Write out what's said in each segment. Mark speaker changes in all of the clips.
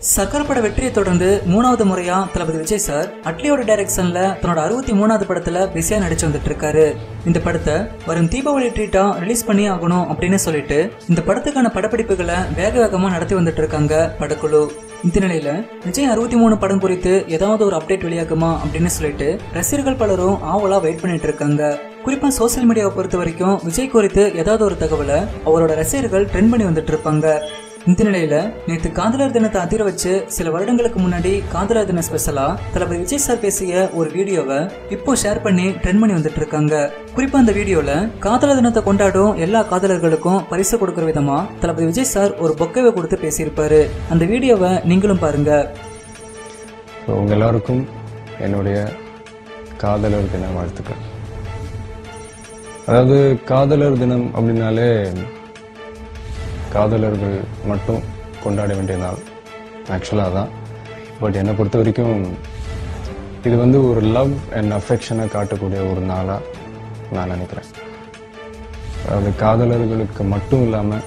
Speaker 1: சக்கர பட வெற்றியை தொடர்ந்து மூணாவது முறையா தளபதி விஜய் சார் அட்லியோட டைரக்ஷன்ல தன்னோட அறுபத்தி மூணாவது படத்துல பிஸியா நடிச்சு வந்துட்டு இருக்காரு இந்த படத்தை வரும் தீபாவளி ட்ரீட்டா ரிலீஸ் பண்ணி ஆகணும் அப்படின்னு சொல்லிட்டு இந்த படத்துக்கான படப்பிடிப்புகளை வேக வேகமா நடத்தி வந்துட்டு இருக்காங்க படக்குழு. இந்த நிலையில விஜய் அறுபத்தி மூணு படம் குறித்து ஏதாவது ஒரு அப்டேட் வெளியாகுமா அப்படின்னு சொல்லிட்டு ரசிகர்கள் பலரும் ஆவலா வெயிட் பண்ணிட்டு இருக்காங்க குறிப்பா சோசியல் மீடியாவை பொறுத்த வரைக்கும் விஜய் குறித்து ஏதாவது ஒரு தகவலை அவரோட ரசிகர்கள் ட்ரெண்ட் பண்ணி வந்துட்டு இருப்பாங்க இந்த நிலையில நேத்து காதலர் தினத்தை அதிர வச்சு சில வருடங்களுக்கு முன்னாடி காதலர் தின ஸ்பெஷலா தளபதி விஜய் சார் பேசிய ஒரு வீடியோவை இப்போ ஷேர் பண்ணி ட்ரெண்ட் பண்ணி வந்துட்டு இருக்காங்க. குறிப்பா அந்த வீடியோல காதலர் தினத்தை கொண்டாடும் எல்லா காதலர்களுக்கும் பரிசு கொடுக்கற விதமா தளபதி விஜய் சார் ஒரு பொக்கைவை கொடுத்து பேசியிருப்பாரு. அந்த வீடியோவை நீங்களும் பாருங்க.
Speaker 2: ஸோ உங்கள் எல்லாருக்கும் என்னுடைய காதலர் தின வாழ்த்துக்கள். அதாவது காதலர் தினம் அப்படின்னாலே காதலர்கள் மட்டும் கொண்டாட வேண்டிய நாள் ஆக்சுவலாக தான் பட் என்னை பொறுத்த வரைக்கும் இது வந்து ஒரு லவ் அண்ட் அஃபெக்ஷனை காட்டக்கூடிய ஒரு நாளாக நான் நினைக்கிறேன். அதாவது காதலர்களுக்கு மட்டும் இல்லாமல்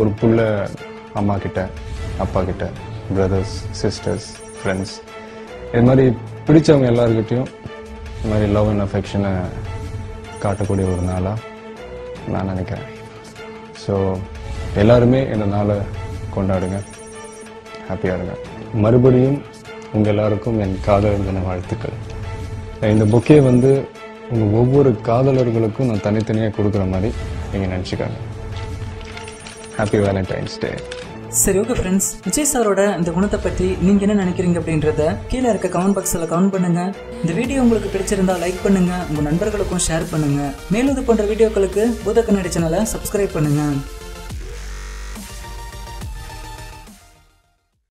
Speaker 2: ஒரு புள்ள அம்மா கிட்ட அப்பா கிட்ட பிரதர்ஸ் சிஸ்டர்ஸ் ஃப்ரெண்ட்ஸ் இது மாதிரி பிடிச்சவங்க எல்லாருக்கிட்டையும் இந்த மாதிரி லவ் அண்ட் அஃபெக்ஷனை காட்டக்கூடிய ஒரு நாளாக நான் நினைக்கிறேன். ஸோ எல்லாருமே இந்த நாளை கொண்டாடுங்க. ஹாப்பியாக இருங்க. மறுபடியும் உங்கள் எல்லாருக்கும் என் காதலர் தின வாழ்த்துக்கள். இந்த பொக்கே வந்து உங்கள் ஒவ்வொரு காதலர்களுக்கும் நான் தனித்தனியாக கொடுக்குற மாதிரி நீங்கள் நினச்சிக்காங்க. ஹாப்பி வேலண்டைன்ஸ் டே
Speaker 1: சரி ஓகே ஃப்ரெண்ட்ஸ் விஜய் சாரோட இந்த குணத்தை பற்றி நீங்க என்ன நினைக்கிறீங்க அப்படின்றத கீழே இருக்க கமெண்ட் பாக்ஸில் கமெண்ட் பண்ணுங்க. இந்த வீடியோ உங்களுக்கு பிடிச்சிருந்தா லைக் பண்ணுங்க. உங்கள் நண்பர்களுக்கும் ஷேர் பண்ணுங்க. மேலும் இது போன்ற வீடியோக்களுக்கு பூத கண்ணாடி சேனலை சப்ஸ்கிரைப் பண்ணுங்க.